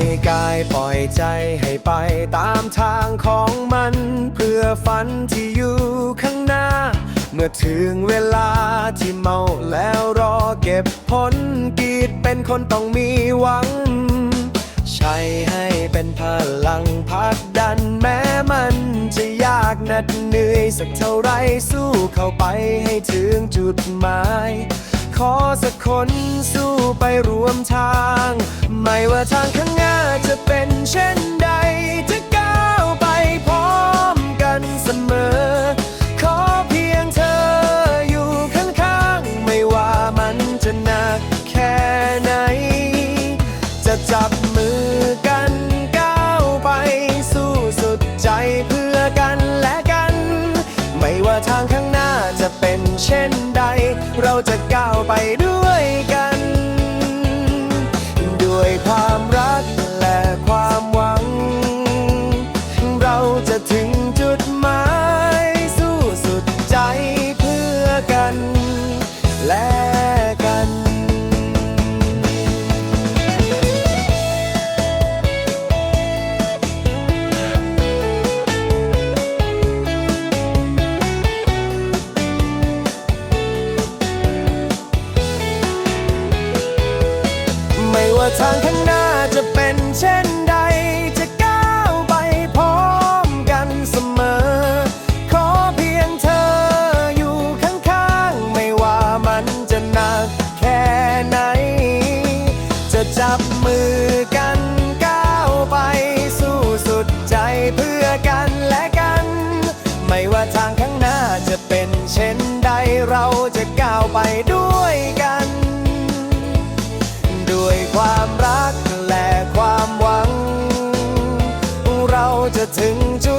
อยกายปล่อยใจให้ไปตามทางของมัน เพื่อฝันที่อยู่ข้างหน้า เมื่อถึงเวลาที่เมาแล้วรอเก็บผลกีดเป็นคนต้องมีหวัง ใช้ให้เป็นพลังพักดันแม้มันจะยากหนัดเหนื่อยสักเท่าไรสู้เข้าไปให้ถึงจุดหมาย ขอสักคนสู้ไปรวมทาง ไม่ว่าทางข้างหน้าจะเป็นเช่นใด จะก้าวไปพร้อมกันเสมอ ขอเพียงเธออยู่ข้างๆ ไม่ว่ามันจะหนักแค่ไหน จะจับมือกันก้าวไป สู้สุดใจเพื่อกันและกัน ไม่ว่าทาง เช่นใด เราจะก้าวไปด้วยกัน ด้วยความรักและความหวัง เราจะถึงจุดหมาย สู้สุดใจเพื่อกัน และ ทางข้างหน้าจะเป็นเช่นใด จะก้าวไปพร้อมกันเสมอ ขอเพียงเธออยู่ข้างๆ ไม่ว่ามันจะหนักแค่ไหน จะจับมือกันก้าวไปสู้สุดใจเพื่อกันและกัน ไม่ว่าทางข้างหน้าจะเป็นเช่นใดเราจะก้าวไปด้วย Aklınca